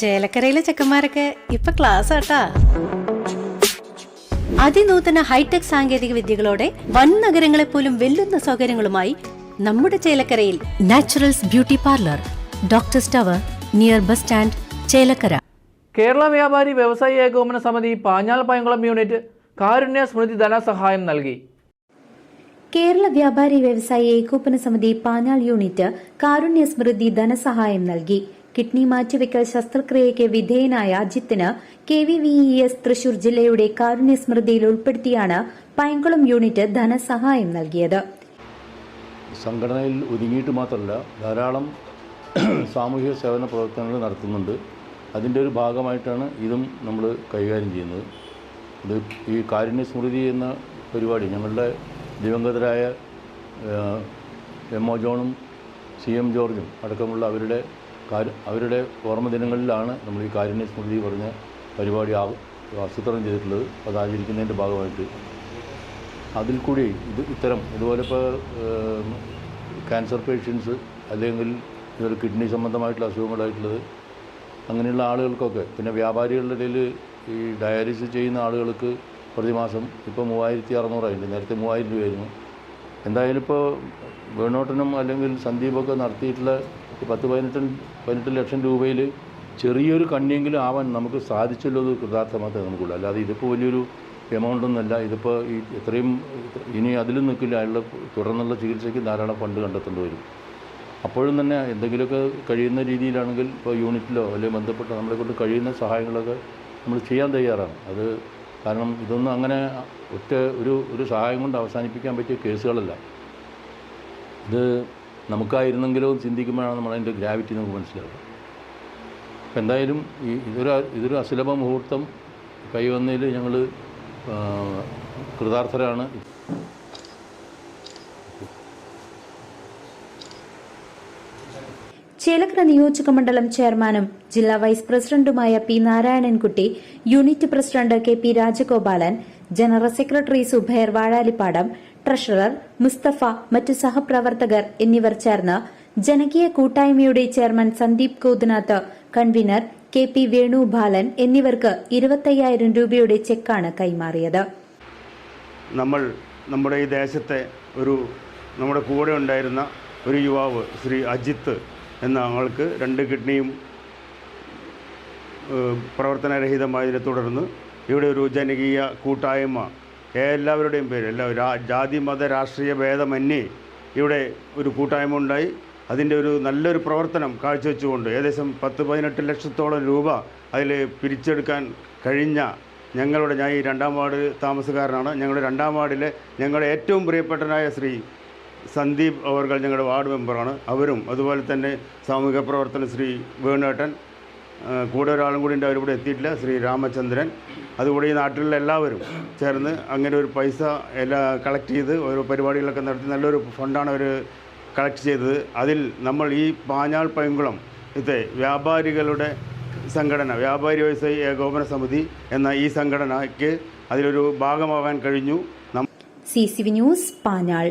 ചേലക്കരയിലെ ചെക്കന്മാരൊക്കെ ഇപ്പൊ ക്ലാസ് ആട്ടാ. അതിനൂതന ഹൈടെക് സാങ്കേതിക വിദ്യകളോടെ വൻ നഗരങ്ങളെ പോലും വെല്ലുന്ന സൗകര്യങ്ങളുമായി നമ്മുടെ ചേലക്കരയിൽ naturals beauty parlour doctor tower near bus stand Chelakkara. Kerala വ്യാപാരി വ്യവസായി ഏകോപന സമിതി പാഞ്ഞാൽ പയങ്കുളം യൂണിറ്റ് കാരുണ്യ സ്മൃതി ധനസഹായം നൽകി. കേരള വ്യാപാരി വ്യവസായി ഏകോപന സമിതി പാഞ്ഞാൾ യൂണിറ്റ് കാരുണ്യ സ്മൃതി ധനസഹായം നൽകി. കിഡ്നി മാറ്റിവെക്കൽ ശസ്ത്രക്രിയയ്ക്ക് വിധേയനായ അജിത്തിന് K V V E S Thrissur ജില്ലയുടെ കാരുണ്യ സ്മൃതിയിൽ ഉൾപ്പെടുത്തിയാണ് പൈങ്കുളം യൂണിറ്റ് ധനസഹായം നൽകിയത്. സംഘടനയിൽ ഒതുങ്ങിയിട്ട് മാത്രമല്ല ധാരാളം സാമൂഹിക സേവന പ്രവർത്തനങ്ങൾ നടത്തുന്നുണ്ട്. അതിന്റെ ഒരു ഭാഗമായിട്ടാണ് ഇതും നമ്മൾ കൈകാര്യം ചെയ്യുന്നത്. ഇത് ഈ കാരുണ്യ സ്മൃതി എന്ന പരിപാടി ഞങ്ങളുടെ ദിവംഗതരായ എം ഒ ജോണും സി എം ജോർജും അടക്കമുള്ള അവരുടെ അവരുടെ ഓർമ്മ ദിനങ്ങളിലാണ് നമ്മൾ ഈ കാരുണ്യ സ്മൃതി പറഞ്ഞ പരിപാടി ആസൂത്രണം ചെയ്തിട്ടുള്ളത്. അത് ആചരിക്കുന്നതിന്റെ ഭാഗമായിട്ട്. അതിൽ കൂടി ഇത് ഇത്തരം ഇതുപോലെ ഇപ്പോൾ ക്യാൻസർ പേഷ്യൻസ് അല്ലെങ്കിൽ ഇതൊരു കിഡ്നി സംബന്ധമായിട്ടുള്ള അസുഖങ്ങളായിട്ടുള്ളത് അങ്ങനെയുള്ള ആളുകൾക്കൊക്കെ പിന്നെ വ്യാപാരികളുടെ ഇടയിൽ ഈ ഡയാലിസിസ് ചെയ്യുന്ന ആളുകൾക്ക് പ്രതിമാസം ഇപ്പോൾ മൂവായിരത്തി അറുന്നൂറായിട്ടുണ്ട് നേരത്തെ മൂവായിരം രൂപയായിരുന്നു. എന്തായാലും ഇപ്പോൾ വേണോട്ടനും അല്ലെങ്കിൽ സന്ദീപൊക്കെ നടത്തിയിട്ടുള്ള പത്ത് പതിനെട്ട് പതിനെട്ട് ലക്ഷം രൂപയിൽ ചെറിയൊരു കണ്ണിയെങ്കിലും ആവാൻ നമുക്ക് സാധിച്ചല്ലോ അത് നമുക്കുള്ളൂ. അല്ലാതെ ഇതിപ്പോൾ വലിയൊരു എമൗണ്ട് ഒന്നുമല്ല ഇതിപ്പോൾ ഈ ഇത്രയും ഇനി അതിലും നിൽക്കില്ല. അയാളുടെ തുടർന്നുള്ള ചികിത്സയ്ക്ക് ധാരാളം ഫണ്ട് കണ്ടെത്തേണ്ടി വരും. അപ്പോഴും തന്നെ എന്തെങ്കിലുമൊക്കെ കഴിയുന്ന രീതിയിലാണെങ്കിൽ ഇപ്പോൾ യൂണിറ്റിലോ അല്ലെങ്കിൽ ബന്ധപ്പെട്ട നമ്മളെ കൊണ്ട് കഴിയുന്ന സഹായങ്ങളൊക്കെ നമ്മൾ ചെയ്യാൻ തയ്യാറാണ്. അത് കാരണം ഇതൊന്നും അങ്ങനെ ഒറ്റ ഒരു ഒരു സഹായം കൊണ്ട് അവസാനിപ്പിക്കാൻ പറ്റിയ കേസുകളല്ല. ഇത് നമുക്കായിരുന്നെങ്കിലും ചിന്തിക്കുമ്പോഴാണ് നമ്മളതിന്റെ ഗ്രാവിറ്റി നമുക്ക് മനസ്സിലാവുക. അപ്പം എന്തായാലും ഈ ഇതൊരു ഇതൊരു അസുലഭ മുഹൂർത്തം കൈവന്നതിൽ ഞങ്ങൾ കൃതാർത്ഥരാണ്. ചേലക്കര നിയോജക മണ്ഡലം ചെയർമാനും ജില്ലാ വൈസ് പ്രസിഡന്റുമായ P Narayanankutty unit president K P Rajagopalan general secretary Zubair Vazhalippadam treasurer Musthafa മറ്റു സഹപ്രവർത്തകർ എന്നിവർ ചേർന്ന് ജനകീയ കൂട്ടായ്മയുടെ chairman Sandeep Kothinath convener K P Venubalan എന്നിവർക്ക് ഇരുപത്തയ്യായിരം രൂപയുടെ ചെക്കാണ് കൈമാറിയത്. നമ്മൾ നമ്മുടെ ഈ ദേശത്തെ ഒരു നമ്മുടെ കൂടെ ഉണ്ടായിരുന്ന ഒരു യുവാവ് ശ്രീ അജിത്ത് എന്ന ആൾക്ക് രണ്ട് കിഡ്നിയും പ്രവർത്തനരഹിതമായതിനെ തുടർന്ന് ഇവിടെ ഒരു ജനകീയ കൂട്ടായ്മ. എല്ലാവരുടെയും പേര് എല്ലാ ജാതി മത രാഷ്ട്രീയ ഭേദമന്യേ ഇവിടെ ഒരു കൂട്ടായ്മ ഉണ്ടായി. അതിന്റെ ഒരു നല്ലൊരു പ്രവർത്തനം കാഴ്ചവെച്ചുകൊണ്ട് ഏകദേശം പത്ത് പതിനെട്ട് ലക്ഷത്തോളം രൂപ അതിൽ പിരിച്ചെടുക്കാൻ കഴിഞ്ഞ ഞങ്ങളുടെ ഞാൻ ഈ രണ്ടാം വാർഡ് താമസക്കാരനാണ്. ഞങ്ങളുടെ രണ്ടാം വാർഡിലെ ഞങ്ങളുടെ ഏറ്റവും പ്രിയപ്പെട്ടനായ ശ്രീ സന്ദീപ് അവർകൾ ഞങ്ങളുടെ വാർഡ് മെമ്പറാണ്. അവരും അതുപോലെ തന്നെ സാമൂഹിക പ്രവർത്തന ശ്രീ വേണേട്ടൻ കൂടെ ഒരാളും കൂടി ഉണ്ട്. അവരിവിടെ എത്തിയിട്ടില്ല. ശ്രീ രാമചന്ദ്രൻ. അതുകൂടി ഈ നാട്ടിലുള്ള എല്ലാവരും ചേർന്ന് അങ്ങനെ ഒരു പൈസ എല്ലാ കളക്ട് ചെയ്ത് ഓരോ പരിപാടികളൊക്കെ നടത്തി നല്ലൊരു ഫണ്ടാണ് അവർ കളക്ട് ചെയ്തത്. അതിൽ നമ്മൾ ഈ പാഞ്ഞാൾ പൈങ്കുളം ഇത് വ്യാപാരികളുടെ സംഘടന വ്യാപാരി വ്യവസായി ഏകോപന സമിതി എന്ന ഈ സംഘടനയ്ക്ക് അതിലൊരു ഭാഗമാകാൻ കഴിഞ്ഞു. C C V news Panjal.